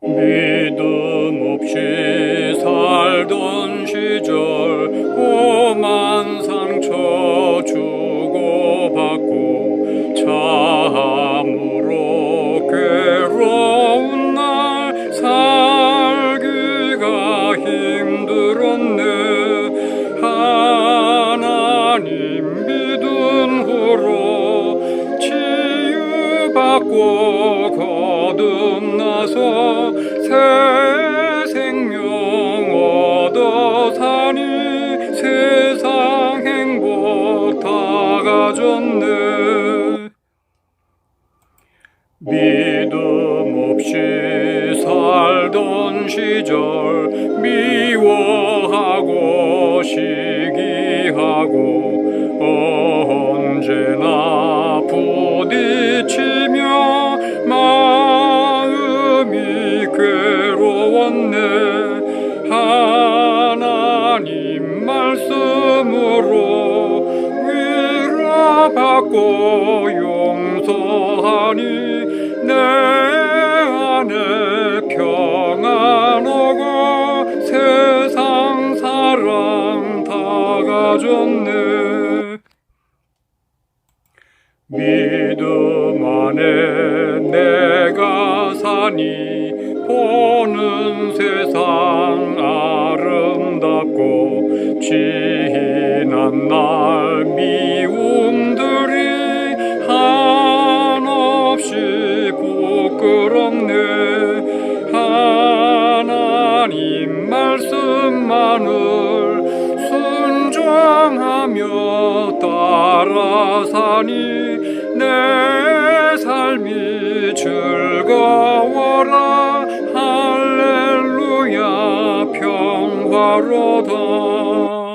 믿음 없이 살던 시절 오만 상처 주고받고 참으로 괴로운 날 살기가 힘들었네. 하나님 믿은 후로 치유받고 거듭나서 새 생명 얻어 사니 세상 행복 다 가졌네. 믿음 없이 살던 시절 미워하고 시기하고 언제나 말씀으로 위로받고 용서하니 내 안에 평안 오고 세상 사랑 다 가졌네. 믿음 안에 내가 사니 보는 세상 지난 날 미움들이 한없이 부끄럽네. 하나님 말씀만을 순종하며 따라 사니 내 삶이 즐거워 평화로다